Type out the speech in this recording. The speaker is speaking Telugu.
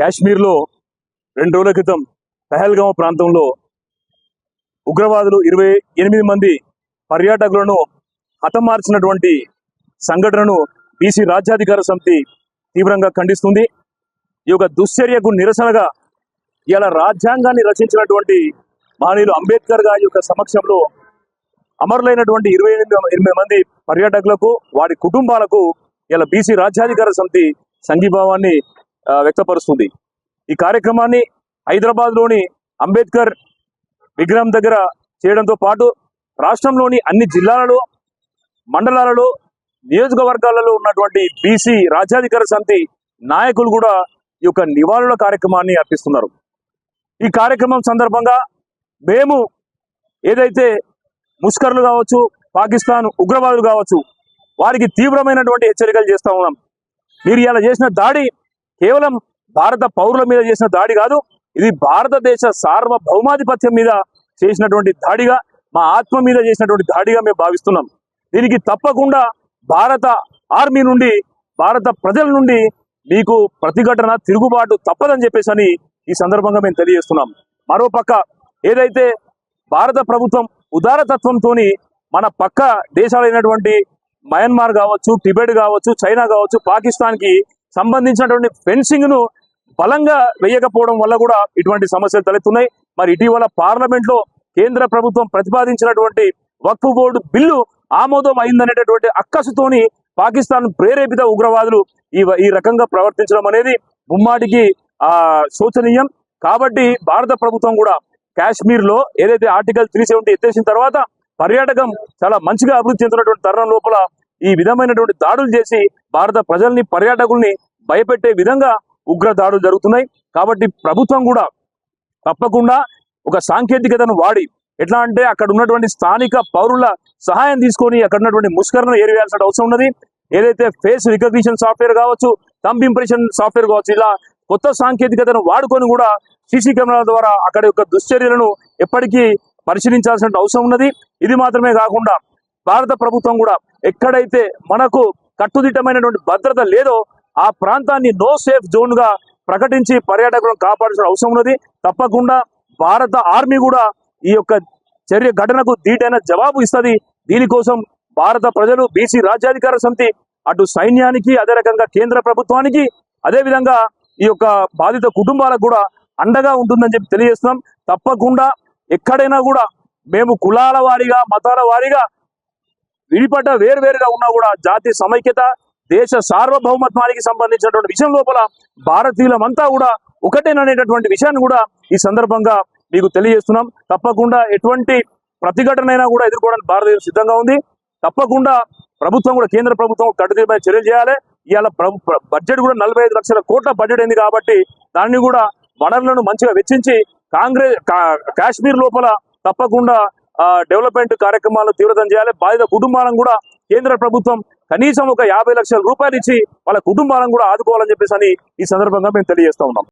కాశ్మీర్లో రెండు రోజుల క్రితం పహల్గాం ప్రాంతంలో ఉగ్రవాదులు ఇరవై ఎనిమిది మంది పర్యాటకులను హతమార్చినటువంటి సంఘటనను బీసీ రాజ్యాధికార సమితి తీవ్రంగా ఖండిస్తుంది. ఈ యొక్క దుశ్చర్యకు నిరసనగా ఇలా రాజ్యాంగాన్ని రచించినటువంటి మహనీయులు అంబేద్కర్ గారి యొక్క సమక్షంలో అమరులైనటువంటి ఇరవై ఎనిమిది ఎనిమిది మంది పర్యాటకులకు వారి కుటుంబాలకు ఇలా బీసీ రాజ్యాధికార సమితి సంఘీభావాన్ని వ్యక్తపరుస్తుంది. ఈ కార్యక్రమాన్ని హైదరాబాద్లోని అంబేద్కర్ విగ్రహం దగ్గర చేయడంతో పాటు రాష్ట్రంలోని అన్ని జిల్లాలలో మండలాలలో నియోజకవర్గాలలో ఉన్నటువంటి బీసీ రాజ్యాధికార సమితి నాయకులు కూడా ఈ యొక్క నివాళుల కార్యక్రమాన్ని అర్పిస్తున్నారు. ఈ కార్యక్రమం సందర్భంగా మేము ఏదైతే ముష్కర్లు కావచ్చు పాకిస్తాన్ ఉగ్రవాదులు కావచ్చు వారికి తీవ్రమైనటువంటి హెచ్చరికలు చేస్తూ ఉన్నాం. మీరు ఇలా చేసిన దాడి కేవలం భారత పౌరుల మీద చేసిన దాడి కాదు ఇది భారతదేశ సార్వభౌమాధిపత్యం మీద చేసినటువంటి దాడిగా మా ఆత్మ మీద చేసినటువంటి దాడిగా మేము భావిస్తున్నాం. దీనికి తప్పకుండా భారత ఆర్మీ నుండి భారత ప్రజల నుండి మీకు ప్రతిఘటన తిరుగుబాటు తప్పదని చెప్పేసి అని ఈ సందర్భంగా మేము తెలియజేస్తున్నాం. మరోపక్క ఏదైతే భారత ప్రభుత్వం ఉదారతత్వంతో మన పక్క దేశాలైనటువంటి మయన్మార్ కావచ్చు టిబెట్ కావచ్చు చైనా కావచ్చు పాకిస్తాన్కి సంబంధించినటువంటి ఫెన్సింగ్ను బలంగా వేయకపోవడం వల్ల కూడా ఇటువంటి సమస్యలు తలెత్తున్నాయి. మరి ఇటీవల పార్లమెంట్లో కేంద్ర ప్రభుత్వం ప్రతిపాదించినటువంటి వక్ఫ్ బోర్డు బిల్లు ఆమోదం అయిందనేటటువంటి అక్కసుతోని పాకిస్తాన్ ప్రేరేపిత ఉగ్రవాదులు ఈ ఈ రకంగా ప్రవర్తించడం అనేది ముమ్మాటికి ఆ శోచనీయం. కాబట్టి భారత ప్రభుత్వం కూడా కాశ్మీర్లో ఏదైతే ఆర్టికల్ త్రీ సెవెంటీ ఎత్తేసిన తర్వాత పర్యాటకం చాలా మంచిగా అభివృద్ధి చెందినటువంటి తరుణం లోపల ఈ విధమైనటువంటి దాడులు చేసి భారత ప్రజల్ని పర్యాటకుల్ని భయపెట్టే విధంగా ఉగ్ర దాడులు జరుగుతున్నాయి. కాబట్టి ప్రభుత్వం కూడా తప్పకుండా ఒక సాంకేతికతను వాడి ఎట్లా అంటే అక్కడ ఉన్నటువంటి స్థానిక పౌరుల సహాయం తీసుకొని అక్కడ ఉన్నటువంటి ముష్కరను ఏరివేయాల్సిన అవసరం ఉన్నది. ఏదైతే ఫేస్ రికగ్నిషన్ సాఫ్ట్వేర్ కావచ్చు థంబ్ ఇంప్రెషన్ సాఫ్ట్వేర్ కావచ్చు ఇలా కొత్త సాంకేతికతను వాడుకొని కూడా సీసీ కెమెరాల ద్వారా అక్కడ యొక్క దుశ్చర్యలను ఎప్పటికీ పరిశీలించాల్సిన అవసరం ఉన్నది. ఇది మాత్రమే కాకుండా భారత ప్రభుత్వం కూడా ఎక్కడైతే మనకు కట్టుదిట్టమైనటువంటి భద్రత లేదో ఆ ప్రాంతాన్ని నో సేఫ్ జోన్గా ప్రకటించి పర్యాటకులను కాపాడాల్సిన అవసరం ఉన్నది. తప్పకుండా భారత ఆర్మీ కూడా ఈ యొక్క చర్య ఘటనకు ధీటైన జవాబు ఇస్తుంది. దీనికోసం భారత ప్రజలు బీసీ రాజ్యాధికార సమితి అటు సైన్యానికి అదే రకంగా కేంద్ర ప్రభుత్వానికి అదే విధంగా ఈ యొక్క బాధిత కుటుంబాలకు కూడా అండగా ఉంటుందని చెప్పి తెలియజేస్తున్నాం. తప్పకుండా ఎక్కడైనా కూడా మేము కులాల వారీగా మతాల వారీగా విడిపడ్డ వేరువేరుగా ఉన్నా కూడా జాతి సమైక్యత దేశ సార్వభౌమత్వానికి సంబంధించినటువంటి విషయం లోపల భారతీయులమంతా కూడా ఒకటేననేటటువంటి విషయాన్ని కూడా ఈ సందర్భంగా మీకు తెలియజేస్తున్నాం. తప్పకుండా ఎటువంటి ప్రతిఘటనైనా కూడా ఎదుర్కోవడానికి భారతదేశం సిద్ధంగా ఉంది. తప్పకుండా ప్రభుత్వం కూడా కేంద్ర ప్రభుత్వం కట్టుదిట్టమైన చర్యలు చేయాలి. ఇవాళ బడ్జెట్ కూడా నలభై ఐదు లక్షల కోట్ల బడ్జెట్ అయింది కాబట్టి దాన్ని కూడా వనరులను మంచిగా వెచ్చించి కాంగ్రెస్ కాశ్మీర్ లోపల తప్పకుండా డెవలప్మెంట్ కార్యక్రమాలు తీవ్రతం చేయాలి. బాధిత కుటుంబాలను కూడా కేంద్ర ప్రభుత్వం కనీసం ఒక యాభై లక్షల రూపాయలు ఇచ్చి వాళ్ళ కుటుంబాలను కూడా ఆదుకోవాలని చెప్పేసి అని ఈ సందర్భంగా మేము తెలియజేస్తా ఉన్నాం.